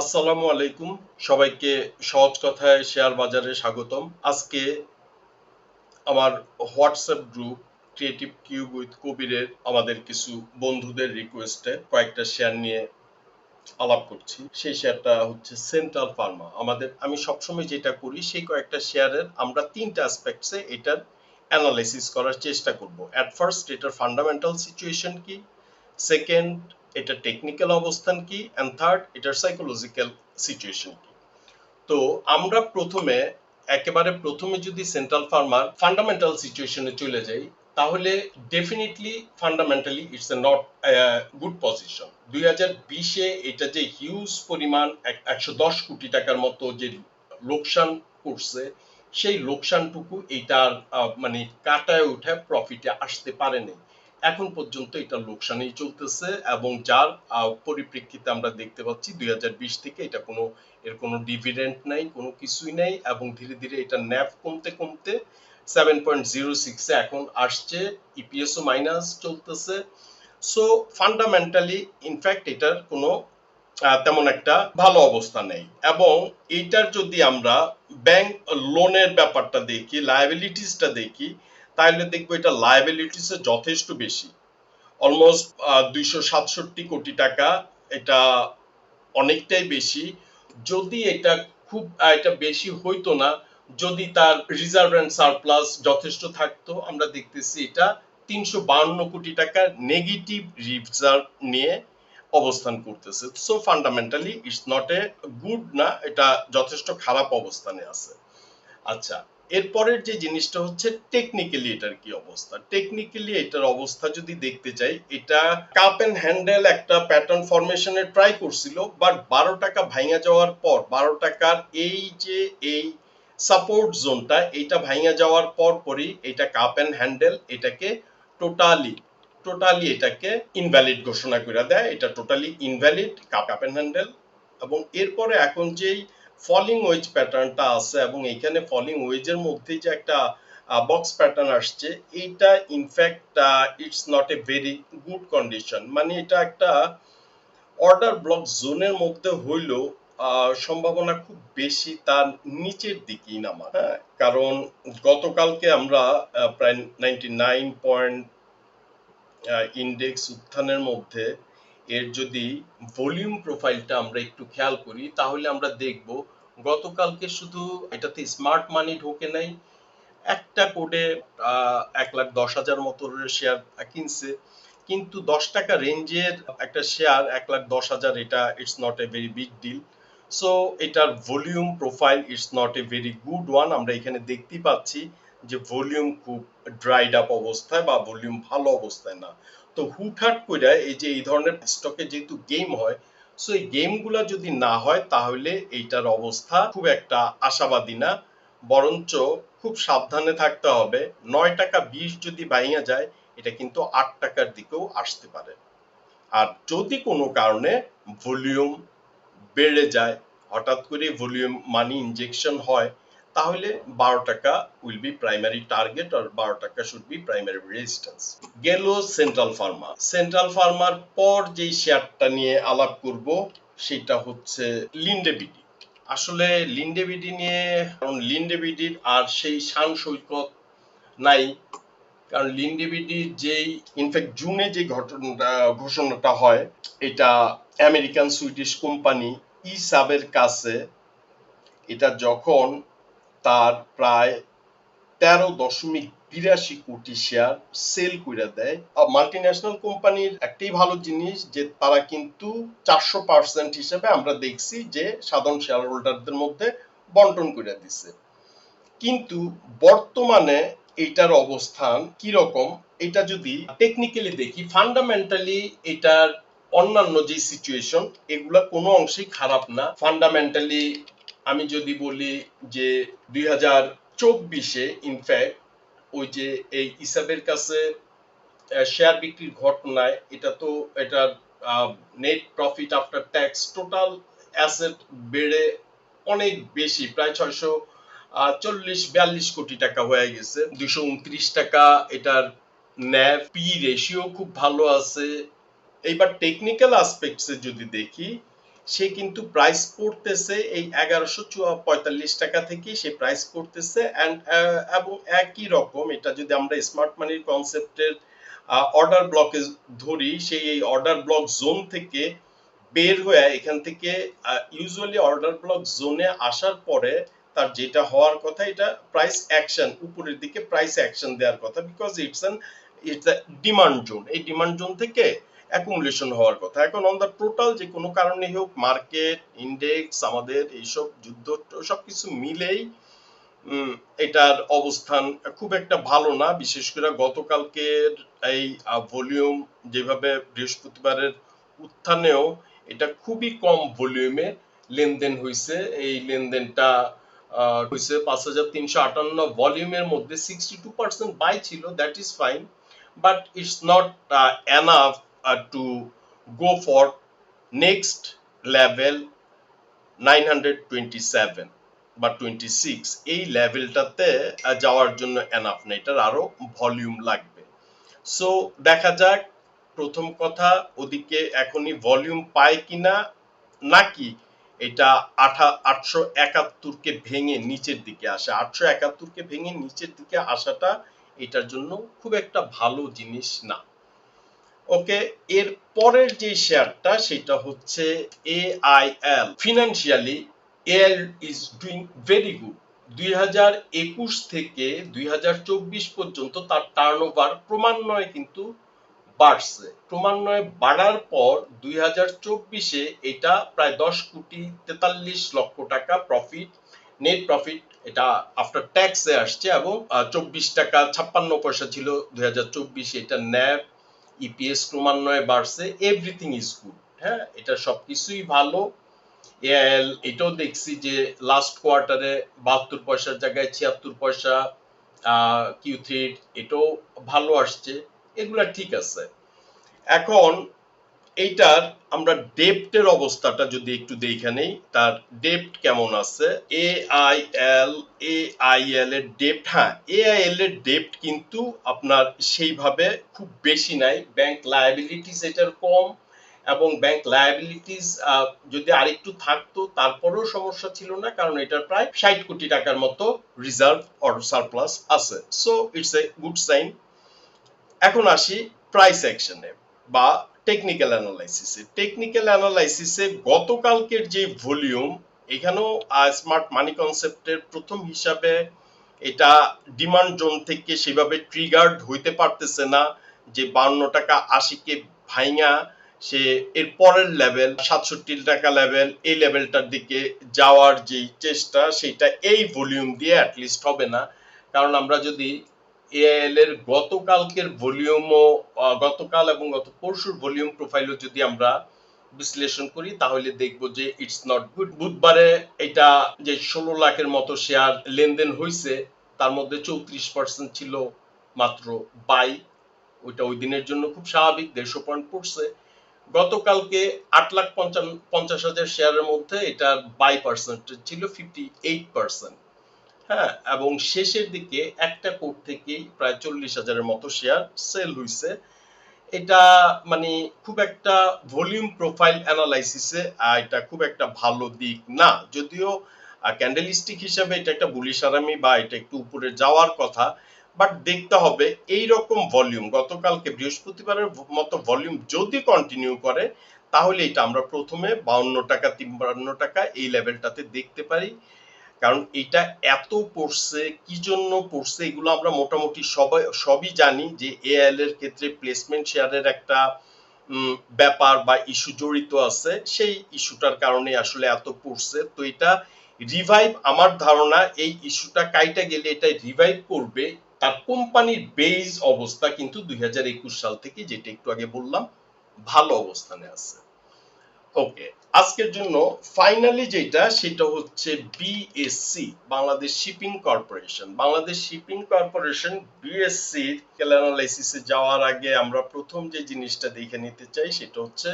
আসসালামু আলাইকুম। সবাইকে সহজ কথায় শেয়ার বাজারে স্বাগতম। আজকে আমার WhatsApp group creative cube with কবিরের আমাদের কিছু বন্ধুদের রিকোয়েস্টে কয়েকটা শেয়ার নিয়ে আলাপ করছি। সেই শেয়ারটা হচ্ছে সেন্ট্রাল ফার্মা। আমাদের, আমি সবসময় যেটা করি সেই কয়েকটা শেয়ারের আমরা তিনটা অ্যাসপেক্টসে এটার অ্যানালাইসিস করার চেষ্টা করব। অ্যাট ফার্স্ট এটার ফান্ডামেন্টাল সিচুয়েশন কি? সেকেন্ড এটা টেকনিক্যাল অবস্থান কি? অ্যান্ড থার্ড এটার সাইকোলজিক্যাল সিচুয়েশন কি? তো আমরা প্রথমে, একেবারে প্রথমে যদি সেন্ট্রাল ফার্মার ফান্ডামেন্টাল সিচুয়েশনে চলে যাই, তাহলে definitely fundamentally it's a not good position দুই হাজার বিশে এটা যে হিউজ পরিমাণ একশো দশ কোটি টাকার মতো যে লোকসান করছে, সেই লোকসানটুকু এইটার মানে কাটায় উঠে প্রফিটে আসতে পারেনি এখন পর্যন্ত এটা লোকসানেই চলতেছে এবং যার পরিপ্রেক্ষিতে আমরা দেখতে পাচ্ছি দুই থেকে এটা কোনো, এর কোনো ডিভিডেন্ট নাই, কোনো কিছুই নাই এবং ধীরে ধীরে এটা ন্যাপ কমতে কমতে সেভেন পয়েন্ট জিরো সিক্সে এখন আসছে ইপিএসও মাইনাস চলতেছে। সো ফান্ডামেন্টালি ইনফ্যাক্ট এটার কোনো তেমন একটা ভালো অবস্থা নেই। এবং এইটার যদি আমরা ব্যাংক লোনের ব্যাপারটা দেখি লায়াবিলিটিসটা দেখি তাহলে দেখব এটা লায়াবিলিটিস যথেষ্ট বেশি। অলমোস্ট দুইশো সাতষট্টি কোটি টাকা এটা অনেকটাই বেশি। যদি এটা খুব এটা বেশি হইতো না, যদি তার রিজার্ভ অ্যান্ড সারপ্লাস যথেষ্ট থাকতো, আমরা দেখতেছি এটা তিনশো বাহান্ন কোটি টাকা নেগেটিভ রিজার্ভ নিয়ে অবস্থান করতেছে। So fundamentally it's not a good না, এটা যথেষ্ট খারাপ অবস্থানে আছে। আচ্ছা এরপরের যে জিনিসটা হচ্ছে টেকনিক্যালি এটার কি অবস্থা। টেকনিক্যালি এটার অবস্থা যদি দেখতে চাই এটা কাপ এন্ড হ্যান্ডেল একটা প্যাটার্ন ফরমেশনের ট্রাই করছিল বাট বারো টাকা ভাঙা যাওয়ার পর, বারো টাকার এই যে এই সাপোর্ট জোনটা এইটা ভাঙা যাওয়ার পর পরই এটা কাপ এন্ড হ্যান্ডেল এটাকে টোটালি টোটালি এটাকে ইনভ্যালিড ঘোষণা করে দেয়। এটা totally invalid cup and handle এবং এরপরে এখন যেই ফলিং ওয়েজ প্যাটার্নটা আছে এবং এখানে ফলিং ওয়েজের মধ্যে যে একটা বক্স প্যাটার্ন আসছে এইটা in fact it's not a very good condition মানে এটা একটা অর্ডার ব্লক জোনের মধ্যে হইলেও আহ, সম্ভাবনা খুব বেশি তার নিচের দিকেই নামা হ্যাঁ? কারণ গতকালকে আমরা প্রায় নাইনটি নাইন পয়েন্ট ইন্ডেক্স উত্থানের মধ্যে এর যদি ভলিউম প্রোফাইলটা আমরা একটু খেয়াল করি, তাহলে আমরা দেখব গতকালকে শুধু এটাতে স্মার্ট মানি ঢোকে নাই, একটা কোডে এক লাখ দশ হাজার মতো শেয়ার কিনছে। কিন্তু দশ টাকা রেঞ্জের একটা শেয়ার এক লাখ দশ হাজার, এটা it's not a very big deal so এটার volume profile it's not a very good one আমরা এখানে দেখতেই পাচ্ছি। যে ভলিউম খুব ড্রাইড আপ অবস্থায় বা ভলিউম ভালো অবস্থায় না। তো হুটহাট করে এই যে, এই ধরনের স্টকে যেহেতু গেম হয় সো এই গেমগুলো যদি না হয়, তাহলে এইটার অবস্থা খুব একটা আশাবাদী না। বরঞ্চ খুব সাবধানে থাকতে হবে। নয় টাকা বিশ যদি বাইয়া যায়, এটা কিন্তু আট টাকার দিকেও আসতে পারে। আর যদি কোনো কারণে ভলিউম বেড়ে যায়, হঠাৎ করে ভলিউম মানি ইনজেকশন হয় তাহলে বারো টাকা উইল বি প্রাইমারি টার্গেট আর বারো টাকা শুড বি প্রাইমারি রেজিস্ট্যান্স গেল সেন্ট্রাল ফার্মা সেন্ট্রাল ফার্মার পর যেই শেয়ারটা নিয়ে আলাপ করব, সেটা হচ্ছে লিন্ডেবিডি আসলে লিন্ডেবিডি নিয়ে, কারণ লিন্ডেবিডির আর সেই শান সৈকত নাই, কারণ লিন্ডেবিডির যেই ইনফ্যাক্ট জুনে যে ঘটনাটা, ঘোষণাটা হয়, এটা আমেরিকান সুইডিশ কোম্পানি ইসাবের কাছে, এটা যখন তার প্রায় তেরো দশমিক বিরাশি কোটি শেয়ার সেল করে দেয়। মাল্টি ন্যাশনাল কোম্পানির একটাই ভালো জিনিস যে তারা কিন্তু চারশো পার্সেন্ট হিসেবে আমরা দেখছি যে সাধারণ শেয়ার হোল্ডারদের মধ্যে বন্টন করে দিছে। কিন্তু বর্তমানে এটার অবস্থান কি রকম, এটা যদি টেকনিক্যালি দেখি ফান্ডামেন্টালি এটার অন্যান্য যে সিচুয়েশন এগুলা কোনো অংশেই খারাপ না। ফান্ডামেন্টালি আমি যদি বলি যে দুই হাজার চব্বিশে ইনফ্যাক্ট ওই যে এই ইসাবের কাছে শেয়ার বিক্রির ঘটনায় এটা তো এটার net profit after tax total asset বেড়ে অনেক বেশি, প্রায় ছয়শো চল্লিশ, বিয়াল্লিশ কোটি টাকা হয়ে গেছে। দুশো উনত্রিশ টাকা এটার ন্যাভ পি রেশিও খুব ভালো আছে। এইবার টেকনিক্যাল আসপেক্টসে যদি দেখি সে কিন্তু প্রাইস পড়তেছে এই এগারোশো পঁয়তাল্লিশ টাকা থেকে সে প্রাইস পড়তেছে অ্যান্ড এবং একই রকম এটা যদি আমরা স্মার্ট মানির কনসেপ্টের অর্ডার ব্লকে ধরি সেই এই অর্ডার ব্লক জোন থেকে বের হয়ে এখান থেকে ইউজুয়ালি অর্ডার ব্লক জোনে আসার পরে তার যেটা হওয়ার কথা এটা প্রাইস অ্যাকশন উপরের দিকে প্রাইস অ্যাকশন দেওয়ার কথা because it's an it's demand zone এই ডিমান্ড জোন থেকে অ্যাকুমুলেশন হওয়ার কথা। এখন অন দ্য টোটাল যে কোনো কারণে হোক মার্কেট ইন্ডেক্স আমাদের এইসব যুদ্ধ, সবকিছু মিলেই এটার অবস্থান খুব একটা ভালো না। বিশেষ করে গতকালকের এই ভলিউম যেভাবে বৃহস্পতিবারের উত্থানেও, এটা খুবই কম ভলিউমে লেনদেন হয়েছে এই লেনদেনটা হয়েছে পাঁচ হাজার তিনশো আটান্ন ভলিউমের মধ্যে সিক্সটি টু পার্সেন্ট বাই ছিল that is fine but it's not enough next level nine hundred twenty seven বা টোয়েন্টি সিক্স এই লেভেলটাতে যাওয়ার জন্য আরও ভলিউম লাগবে। সো দেখা যাক, প্রথম কথা, ওদিকে এখনই ভলিউম পায় কিনা, নাকি এটা আঠা, আটশো একাত্তরকে ভেঙে নিচের দিকে আসে। আটশো একাত্তরকে ভেঙে নিচের দিকে আসাটা এটার জন্য খুব একটা ভালো জিনিস না। ওকে, এর পরের যে শেয়ারটা সেটা হচ্ছে AIL financially L is doing very good দুই হাজার একুশ থেকে দুই হাজার চব্বিশ পর্যন্ত তার টার্নওভার ক্রমান্বয়ে কিন্তু বাড়ছে। ক্রমান্বয়ে বাড়ার পর দুই এটা প্রায় দশ কোটি তেতাল্লিশ লক্ষ টাকা প্রফিট নেট প্রফিট এটা আফটার ট্যাক্সে আসছে এবং চব্বিশ টাকা ছাপ্পান্ন পয়সা ছিল দুই এটা ন্যাব ইপিএস ক্রমান্বয়ে বাড়ছে এভরিথিং ইজ গুড হ্যাঁ? এটা সবকিছুই ভালো। এআইএল এটাও দেখছি যে লাস্ট কোয়ার্টারে বাহাত্তর পয়সার জায়গায় ছিয়াত্তর পয়সা কিউ থ্রি এটাও ভালো আসছে। এগুলা ঠিক আছে। এখন এইটার আমরা ডেপ্টের অবস্থাটা যদি একটু দেখে নেই, তার ডেপ্ট কেমন আছে? A I L A I L এর ডেপ্ট হ্যাঁ এ আই এল এর ডেপ্ট কিন্তু আপনার সেইভাবে খুব বেশি নাই। ব্যাংক লায়াবিলিটিস এটার কম এবং ব্যাংক লায়াবিলিটিস যদি আরেকটু থাকতো তারপরেও সমস্যা ছিল না, কারণ এটার প্রায় ষাট কোটি টাকার মতো রিজার্ভ অর সারপ্লাস আছে। So it's a good sign এখন আসি প্রাইস অ্যাকশনে বা টেকনিক্যাল অ্যানালাইসিসে টেকনিক্যাল অ্যানালাইসিসে গতকালকের যে ভলিউম, এখানেও স্মার্ট মানি কনসেপ্টের প্রথম হিসাবে এটা ডিমান্ড জোন থেকে সেভাবে ট্রিগার্ড হইতে পারতেছে না, যে বান্ন টাকা আশিকে ভাইঙা, সে এর পরের লেভেল সাতষট্টি টাকা লেভেল এই লেভেলটার দিকে যাওয়ার যে চেষ্টা, সেটা এই ভলিউম দিয়ে অ্যাটলিস্ট হবে না। কারণ আমরা যদি এআইএল এর গতকালকের ভলিউমও গতকাল এবং গত পরশুর ভলিউম প্রোফাইলও যদি আমরা বিশ্লেষণ করি, তাহলে দেখব যে ইটস নট গুড বুধবারে এটা যে ষোলো লাখের মতো শেয়ার লেনদেন হয়েছে তার মধ্যে চৌত্রিশ পার্সেন্ট ছিল মাত্র বাই ওইটা ওই দিনের জন্য খুব স্বাভাবিক, দেড়শো পয়েন্ট পড়ছে। গতকালকে আট লাখ পঞ্চাশ হাজার শেয়ারের মধ্যে এটা বাই পার্সেন্ট ছিল ফিফটি এইট পার্সেন্ট হ্যাঁ এবং শেষের দিকে একটা কোট থেকেই প্রায় চল্লিশ হাজারের মতো শেয়ার সেল হইছে। এটা মানে খুব একটা ভলিউম প্রোফাইল অ্যানালাইসিসে এটা খুব একটা ভালো দিক না। যদিও ক্যান্ডেলিস্টিক হিসাবে এটা একটা বুলিশ আরামি বা এটা একটু উপরে যাওয়ার কথা বাট দেখতে হবে এই রকম ভলিউম গতকালকে বৃহস্পতিবারের মতো ভলিউম যদি কন্টিনিউ করে, তাহলে এটা আমরা প্রথমে বাউন্ন টাকা, তিপ্পান্ন টাকা এই লেভেলটাতে দেখতে পারি। কারণ এটা এত পড়ছে, কি জন্য পড়ছে, এগুলো আমরা মোটামুটি সবাই, সবই জানি যে এআইএল এর ক্ষেত্রে প্লেসমেন্ট শেয়ারের একটা ব্যাপার বা ইস্যু জড়িত আছে। সেই ইস্যুটার কারণে আসলে এত পড়ছে। তো এটা রিভাইভ আমার ধারণা, এই ইস্যুটা কাইটা গেলে এটা রিভাইভ করবে তার কোম্পানির বেজ অবস্থা কিন্তু দুই হাজার একুশ সাল থেকে, যেটা একটু আগে বললাম, ভালো অবস্থানে আছে। ওকে, আজকের জন্য ফাইনালি যেটা, সেটা হচ্ছে BSC Bangladesh Shipping Corporation. Bangladesh Shipping Corporation BSC ক্যালানালাইসিসে যাওয়ার আগে আমরা প্রথম যে জিনিসটা দেখে নিতে চাই, সেটা হচ্ছে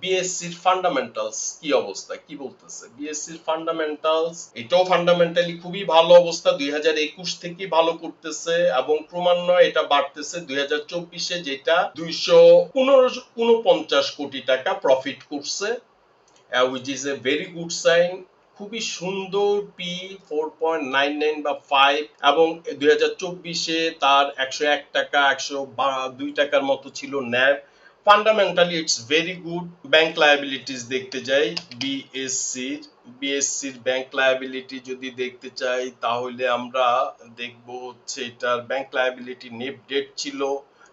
বিএসসির ফান্ডামেন্টালস কি অবস্থা? কি বলতেছে? বিএসসির ফান্ডামেন্টালস এটাও ফান্ডামেন্টালি খুবই ভালো অবস্থা। দুই হাজার একুশ থেকে ভালো করতেছে এবং ক্রমান্বয়ে এটা বাড়তেছে। দুই হাজার চব্বিশে যেটা দুইশো উনপঞ্চাশ কোটি টাকা প্রফিট করছে which is a very good sign খুবই সুন্দর P four point nine nine বা ফাইভ এবং দুই হাজার চব্বিশে তার একশো এক টাকা, একশো দুই টাকার মতো ছিল NAV fundamentally it's very good bank liabilities দেখতে যাই বিএসসি বিএসসির ব্যাংক লায়াবিলিটি যদি দেখতে চাই, তাহলে আমরা দেখব হচ্ছে এটার ব্যাংক লায়াবিলিটি নেট ডেট ছিল।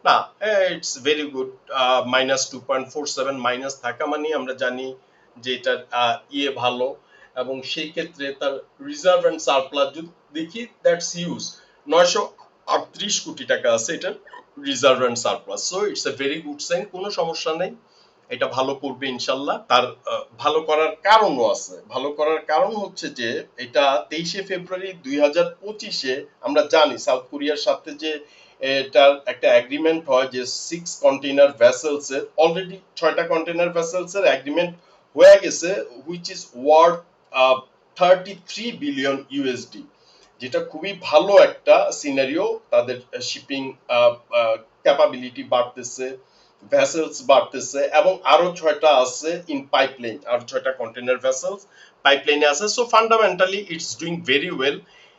না it's very good minus two point four seven minus থাকা মানে আমরা জানি যে এটার ইয়ে ভালো। এবং সেই ক্ষেত্রে তার রিজার্ভ অ্যান্ড সারপ্লাস যদি দেখি দ্যাটস ইউজ নয়শো আটত্রিশ কোটি টাকা আছে এটার। Reserve and surplus so it's a very good sign কোনো সমস্যা নেই। এটা ভালো করবে ইনশাল্লাহ। তার ভালো করার কারণও আছে। ভালো করার কারণ হচ্ছে যে, এটা তেইশে ফেব্রুয়ারি দুই হাজার আমরা জানি, সাউথ কোরিয়ার সাথে যে এটার একটা এগ্রিমেন্ট হয় যে সিক্স কন্টেইনার ভেসেলস এর অলরেডি ছয়টা কন্টেইনার ভেসেলস এর এগ্রিমেন্ট হয়ে গেছে which is worth thirty three billion USD যেটা খুবই ভালো একটা সিনারিও তাদের শিপিং ক্যাপাবিলিটি বাড়তেছে ভেসেলস বাড়তেছে, এবং আরও ছয়টা আছে ইন পাইপলাইন আর ছয়টা কন্টেনার ভেসেলস পাইপলাইনে আছে। So fundamentally it's doing very well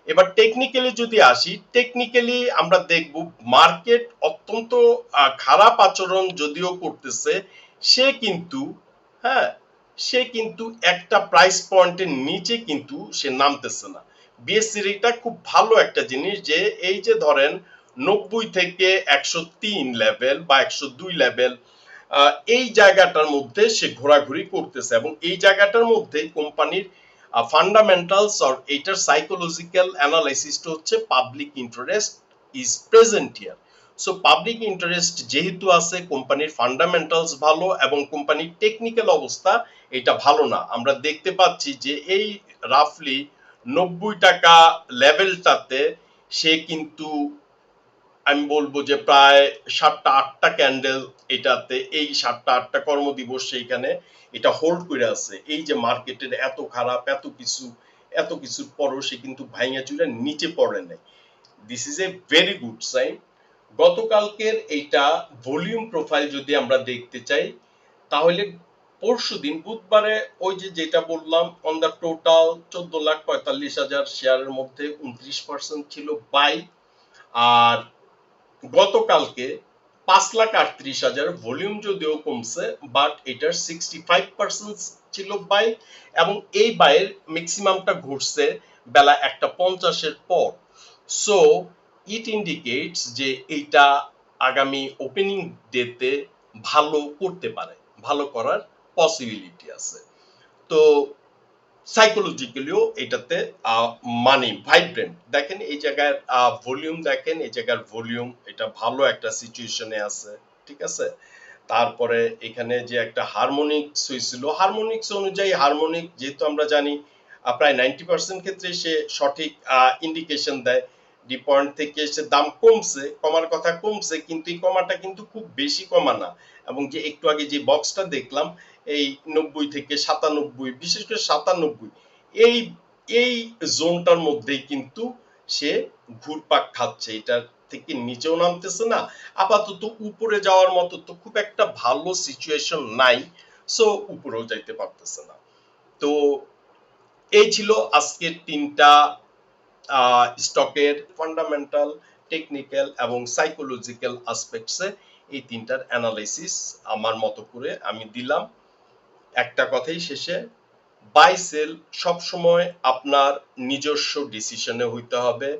এবার টেকনিক্যালি যদি আসি টেকনিক্যালি আমরা দেখব মার্কেট অত্যন্ত খারাপ আচরণ যদিও করতেছে, সে কিন্তু হ্যাঁ সে কিন্তু একটা প্রাইস পয়েন্টের নিচে কিন্তু সে নামতেছে না। বিএসসির এটা খুব ভালো একটা জিনিস যে এই যে ধরেন নব্বই থেকে একশো তিন লেভেল বা একশো দুই লেভেল এই জায়গাটার মধ্যে সে ঘোরাঘুরি করতেছে এবং এই জায়গাটার মধ্যে কোম্পানির ফান্ডামেন্টালস অর এইটার সাইকোলজিক্যাল অ্যানালাইসিসটা হচ্ছে public interest is present here so public interest যেহেতু আছে, কোম্পানির ফান্ডামেন্টালস ভালো এবং কোম্পানির টেকনিক্যাল অবস্থা এটা ভালো না। আমরা দেখতে পাচ্ছি যে এই রাফলি নব্বই টাকা লেভেলটাতে সে কিন্তু, আমি বলব যে প্রায় সাতটা, আটটা ক্যান্ডেল এটাতে, এই সাতটা, আটটা কর্মদিবস সেইখানে এটা হোল্ড করে আছে। এই যে মার্কেটের এত খারাপ, এত কিছু, এত কিছুর পরও সে কিন্তু ভাইঙা চুরে নিচে পড়ে নাই। This is a very good sign গতকালকের এইটা ভলিউম প্রোফাইল যদি আমরা দেখতে চাই, তাহলে পরশু দিন বুধবারে ওই যে যেটা বললাম অন দ্য টোটাল চোদ্দ লাখ পঁয়তাল্লিশ হাজার শেয়ারের মধ্যে উনত্রিশ পার্সেন্ট ছিল বাই আর গতকালকে পাঁচ লাখ আটত্রিশ হাজার ভলিউম যদিও কমছে বাট এটার সিক্সটি ফাইভ পার্সেন্ট ছিল বাই এবং এই বাইয়ের ম্যাক্সিমামটা ঘটছে বেলা একটা পঞ্চাশের পর। সো ইট ইন্ডিকেটস যে এইটা আগামী ওপেনিং ডেতে ভালো করতে পারে, ভালো করার পসিবিলিটি আছে। তো সাইকোলজিক্যালিও এটাতে মানে ভাইব্রেন্ট দেখেন এই জায়গায় ভলিউম দেখেন, এই জায়গার ভলিউম এটা ভালো একটা সিচুয়েশনে আছে, ঠিক আছে? তারপরে এখানে যে একটা হারমোনিক্স হয়েছিল হারমোনিক্স অনুযায়ী হারমোনিক যেহেতু আমরা জানি প্রায় নাইনটি পার্সেন্ট ক্ষেত্রে সে সঠিক ইন্ডিকেশন দেয়। ডি পয়েন্ট থেকে সে দাম কমছে, কমার কথা কমছে, কিন্তু এই কমাটা কিন্তু খুব বেশি কমা না। এবং যে একটু আগে যে বক্সটা দেখলাম, এই নব্বই থেকে সাতানব্বই, বিশেষ করে সাতানব্বই, এই এই জোনটার মধ্যেই কিন্তু সে ঘুরপাক খাচ্ছে। এটার থেকে নিচেও নামতেছে না, আপাতত উপরে যাওয়ার মতো তো খুব একটা ভালো সিচুয়েশন নাই সো উপরেও যাইতে পারতেছে না। তো এই ছিল আজকের তিনটা স্টকের ফান্ডামেন্টাল টেকনিক্যাল এবং সাইকোলজিক্যাল আসপেক্টসে এই তিনটার অ্যানালাইসিস আমার মতো করে আমি দিলাম। একটা কথাই শেষে বাই সেল সবসময় আপনার নিজস্ব ডিসিশনে হইতে হবে।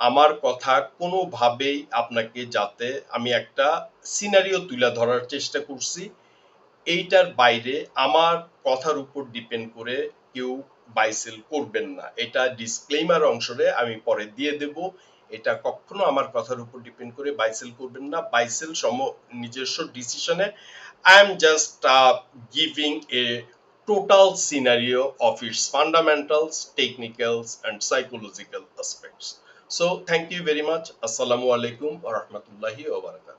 আমার কথা কোনোভাবেই আপনাকে যাতে আমি একটা সিনারিও তুলে ধরার চেষ্টা করছি। এইটার বাইরে আমার কথার উপর ডিপেন্ড করে কেউ বাইসেল করবেন না। এটা ডিসক্লেমার অংশে আমি পরে দিয়ে দেব। এটা কখনো আমার কথার উপর ডিপেন্ড করে বাইসেল করবেন না। বাইসেল সম নিজস্ব ডিসিশনে I am just giving a total scenario of its fundamentals technicals and psychological aspects so thank you very much আসসালামু আলাইকুম রহমতুল্লাহি ওবরাকাত